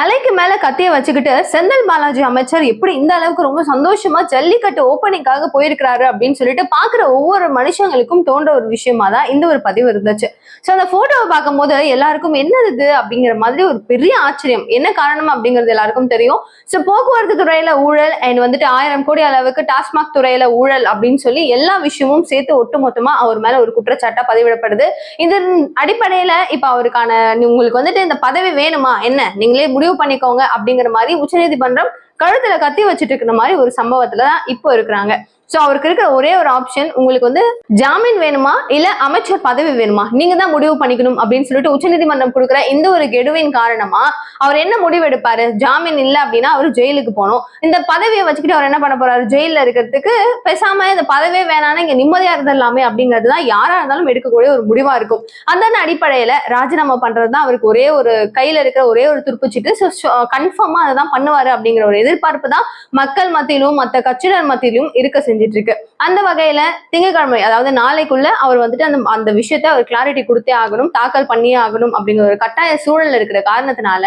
தலைக்கு மேல கத்திய வச்சுக்கிட்டு செந்தில் பாலாஜி அமைச்சர் எப்படி இந்த அளவுக்கு ரொம்ப சந்தோஷமா ஜல்லிக்கட்டு ஓப்பனிங்காக போயிருக்கிறாரு அப்படின்னு சொல்லிட்டு பாக்குற ஒவ்வொரு மனுஷங்களுக்கும் தோன்ற ஒரு விஷயமா தான் இந்த ஒரு பதிவு இருந்துச்சு. சோ அந்த போட்டோவை பார்க்கும்போது எல்லாருக்கும் என்னது இது அப்படிங்கிற மாதிரி ஒரு பெரிய ஆச்சரியம். என்ன காரணம் அப்படிங்கிறது எல்லாருக்கும் தெரியும். சோ போக்குவரத்து துறையில ஊழல் அண்ட் வந்துட்டு ஆயிரம் கோடி அளவுக்கு டாஸ்மாக் துறையில ஊழல் அப்படின்னு சொல்லி எல்லா விஷயமும் சேர்த்து ஒட்டுமொத்தமா அவர் மேல ஒரு குற்றச்சாட்டா பதிவிடப்படுது. இதன் அடிப்படையில இப்ப அவருக்கான உங்களுக்கு வந்துட்டு இந்த பதவி வேணுமா? என்ன? நீங்களே முடிவு பண்ணிக்கோங்க அப்படிங்கிற மாதிரி உச்சநீதிமன்றம் கழுத்துல கத்தி வச்சுட்டு இருக்கிற மாதிரி ஒரு சம்பவத்துல தான் இப்போ இருக்கிறாங்க. சோ அவருக்கு இருக்கிற ஒரே ஒரு ஆப்ஷன் உங்களுக்கு வந்து ஜாமீன் வேணுமா? இல்ல அமைச்சர் பதவி வேணுமா? நீங்க தான் முடிவு பண்ணிக்கணும் அப்படின்னு சொல்லிட்டு உச்சநீதிமன்றம் கொடுக்குற இந்த ஒரு கெடுவின் காரணமா அவர் என்ன முடிவு எடுப்பாரு? ஜாமீன் இல்ல அப்படின்னா அவர் ஜெயிலுக்கு போனோம் இந்த பதவியை வச்சுக்கிட்டு அவர் என்ன பண்ண போறாரு? ஜெயில இருக்கிறதுக்கு பேசாம இந்த பதவியே வேணாம்னா இங்க நிம்மதியா இருந்துடலாமே அப்படிங்கிறது தான் யாரா இருந்தாலும் எடுக்கக்கூடிய ஒரு முடிவா இருக்கும். அந்த அடிப்படையில ராஜினாமா பண்றது தான் அவருக்கு ஒரே ஒரு கையில இருக்கிற ஒரே ஒரு துருப்புச்சிட்டு கன்ஃபார்மா அதை தான் பண்ணுவாரு அப்படிங்கிற ஒரு எதிர்பார்ப்பு தான் மக்கள் மத்தியிலும் மற்ற கட்சியினர் மத்தியிலும் இருக்க செஞ்சு செஞ்சிட்டு இருக்கு அந்த வகையில திங்கட்கிழமை அதாவது நாளைக்குள்ள அவர் வந்துட்டு அந்த அந்த விஷயத்த அவர் கிளாரிட்டி கொடுத்தே ஆகணும் தாக்கல் பண்ணியே ஆகணும் அப்படிங்கிற ஒரு கட்டாய சூழல் இருக்கிற காரணத்தினால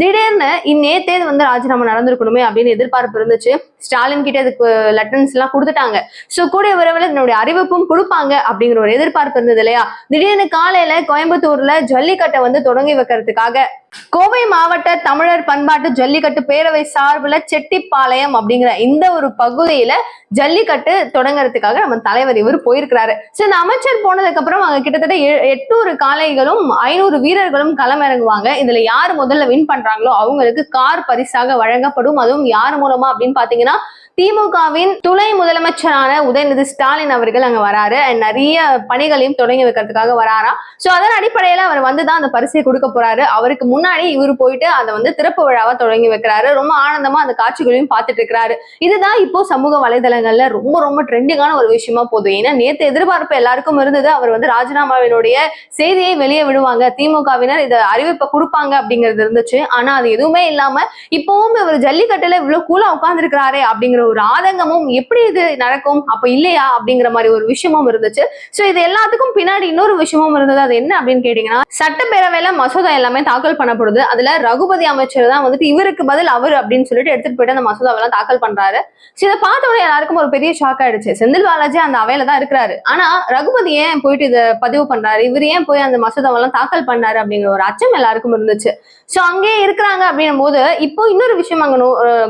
திடீர்னு இந்நேத்தே வந்து ராஜினாமா நடந்திருக்கணுமே அப்படின்னு எதிர்பார்ப்பு இருந்துச்சு. ஸ்டாலின் கிட்ட இதுக்கு லெட்டன்ஸ் எல்லாம் கொடுத்துட்டாங்க. ஸோ கூடிய விரைவில் இதனுடைய அறிவிப்பும் கொடுப்பாங்க அப்படிங்கிற ஒரு எதிர்பார்ப்பு இருந்தது இல்லையா? திடீர்னு காலையில கோயம்புத்தூர்ல ஜல்லிக்கட்டை வந்து தொடங்கி வைக்கிறதுக்காக கோவை மாவட்ட தமிழர் பண்பாட்டு ஜல்லிக்கட்டு பேரவை சார்பில் செட்டிப்பாளையம் அப்படிங்கிற இந்த ஒரு பகுதியில ஜல்லிக்கட்டு தொடங்குறதுக்காக நம்ம தலைவர் இவர் போயிருக்கிறாரு. சோ இந்த அமைச்சர் போனதுக்கு அப்புறம் அங்க கிட்டத்தட்ட எ- எட்நூறு காளைகளும் ஐநூறு வீரர்களும் களமிறங்குவாங்க. இதுல யார் முதல்ல வின் பண்றாங்களோ அவங்களுக்கு கார் பரிசாக வழங்கப்படும். அதுவும் யார் மூலமா அப்படின்னு பாத்தீங்கன்னா திமுகவின் துணை முதலமைச்சரான உதயநிதி ஸ்டாலின் அவர்கள் அங்க வராரு. அண்ட் நிறைய பணிகளையும் தொடங்கி வைக்கிறதுக்காக வராரா. சோ அதன் அடிப்படையில அவர் வந்துதான் அந்த பரிசை கொடுக்க போறாரு. அவருக்கு முன்னாடி இவர் போயிட்டு அதை வந்து திறப்பு விழாவா தொடங்கி வைக்கிறாரு. ரொம்ப ஆனந்தமா அந்த காட்சிகளையும் பார்த்துட்டு இருக்கிறாரு. இதுதான் இப்போ சமூக வலைதளங்கள்ல ரொம்ப ரொம்ப ட்ரெண்டிங்கான ஒரு விஷயமா போகுது. ஏன்னா நேத்து எதிர்பார்ப்பு எல்லாருக்கும் இருந்தது. அவர் வந்து ராஜினாமாவினுடைய செய்தியை வெளியே விடுவாங்க. திமுகவினர் இதை அறிவிப்பை கொடுப்பாங்க அப்படிங்கிறது இருந்துச்சு. ஆனா அது எதுவுமே இல்லாம இப்பவும் இவர் ஜல்லிக்கட்டுல இவ்வளவு கூலா உட்கார்ந்துருக்கிறாரே அப்படிங்கிற ஒரு ஆதங்கமும் எப்படி இது நடக்கும்? அப்ப இல்லையா? அப்படிங்கிற மாதிரி ஒரு விஷயமும் இருந்துச்சு. சோ இது எல்லாத்துக்கும் பின்னாடி இன்னொரு விஷயமும் இருந்தது. அது என்ன அப்படின்னு கேட்டீங்கன்னா சட்டப்பேரவையில மசோதா எல்லாமே தாக்கல் பண்ணப்படுது. அதுல ரகுபதி அமைச்சர் தான் வந்துட்டு இவருக்கு பதில் அவர் அப்படின்னு சொல்லிட்டு எடுத்துட்டு போயிட்டு அந்த மசோதாவெல்லாம் தாக்கல் பண்றாரு. சோ இதை பார்த்த உடனே எல்லாருக்கும் ஒரு பெரிய ஷாக் ஆயிடுச்சு. செந்தில் பாலாஜி அந்த அவையில தான் இருக்கிறாரு. ஆனா ரகுபதி ஏன் போயிட்டு இதை பதிவு பண்றாரு? இவர் ஏன் போய் அந்த மசோதாவெல்லாம் தாக்கல் பண்ணாரு அப்படிங்கிற ஒரு அச்சம் எல்லாருக்கும் இருந்துச்சு. சோ அங்கேயே இருக்கிறாங்க அப்படின்னும் போது இப்போ இன்னொரு விஷயம் அங்க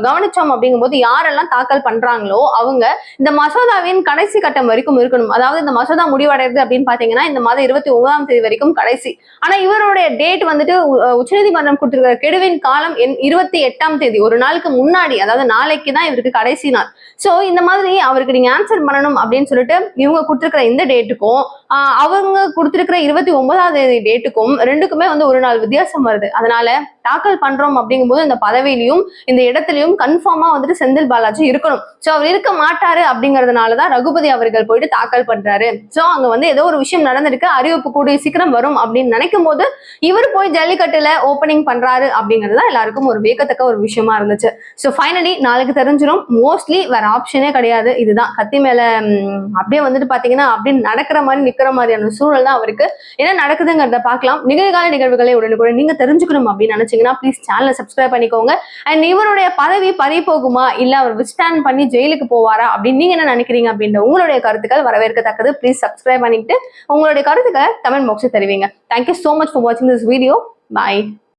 கவனிச்சோம் அப்படிங்கும் போது யாரெல்லாம் தாக்கல் பண்றாங்களோ அவங்க இந்த மசோதாவின் கடைசி கட்டம் வரைக்கும் இருக்கணும். அதாவது இந்த மசோதா முடிவடைறது அப்படின்னு பாத்தீங்கன்னா இந்த மாதம் இருபத்தி ஒன்பதாம் தேதி வரைக்கும் கடைசி. ஆனா இவருடைய டேட் வந்துட்டு உச்சநீதிமன்றம் கொடுத்திருக்கிற கெடுவின் காலம் இருபத்தி எட்டாம் தேதி. ஒரு நாளுக்கு முன்னாடி அதாவது நாளைக்கு தான் இவருக்கு கடைசி நாள். சோ இந்த மாதிரி அவருக்கு நீங்க ஆன்சர் பண்ணணும் அப்படின்னு சொல்லிட்டு இவங்க கொடுத்திருக்கிற இந்த டேட்டுக்கும் அவங்க கொடுத்திருக்கிற இருபத்தி ஒன்பதாம் தேதி டேட்டுக்கும் ரெண்டுக்குமே வந்து ஒரு நாள் வித்தியாசம் வருது. அதனால தாக்கல் பண்றோம் அப்படிங்கும்போது இந்த பதவியிலையும் இந்த இடத்துலயும் கன்ஃபார்மா வந்துட்டு செந்தில் பாலாஜி இருக்கணும். சோ அவர் இருக்க மாட்டாரு அப்படிங்கறதுனாலதான் ரகுபதி அவர்கள் போயிட்டு தாக்கல் பண்றாரு. சோ அங்க வந்து ஏதோ ஒரு விஷயம் நடந்திருக்கு. அறிவிப்பு கூடிய சீக்கிரம் வரும் அப்படின்னு நினைக்கும் போது இவர் போய் ஜல்லிக்கட்டுல ஓப்பனிங் பண்றாரு அப்படிங்கிறது தான் எல்லாருக்கும் ஒரு வியக்கத்தக்க ஒரு விஷயமா இருந்துச்சு. ஸோ ஃபைனலி நாளைக்கு தெரிஞ்சிடும் மோஸ்ட்லி வேற ஆப்ஷனே கிடையாது. இதுதான். கத்தி மேல அப்படியே வந்துட்டு பாத்தீங்கன்னா அப்படியே நடக்கிற மாதிரி நிக்கிற மாதிரியான சூழல் தான் அவருக்கு. என்ன நடக்குதுங்கிறத பார்க்கலாம். நிகழ்கால நிகழ்வுகளை உடனுக்குடன் நீங்க தெரிஞ்சுக்கணும் அப்படின்னு நினைச்சீங்கன்னா ப்ளீஸ் சேனலை சப்ஸ்கிரைப் பண்ணிக்கோங்க. அண்ட் இவருடைய பதவி பறி போகுமா? இல்ல அவர் விஸ்டாண்ட் பண்ணி ஜெயிலுக்கு போவாரா அப்படின்னு நீங்க என்ன நினைக்கிறீங்க அப்படின்ற உங்களுடைய கருத்துக்கள் வரவேற்கத்தக்கது. ப்ளீஸ் சப்ஸ்கிரைப் பண்ணிட்டு உங்களுடைய கருத்துக்களை கமெண்ட் பாக்ஸில் தெரிவிங்க. Thank you so much for வாட்சிங் திஸ் வீடியோ பாய்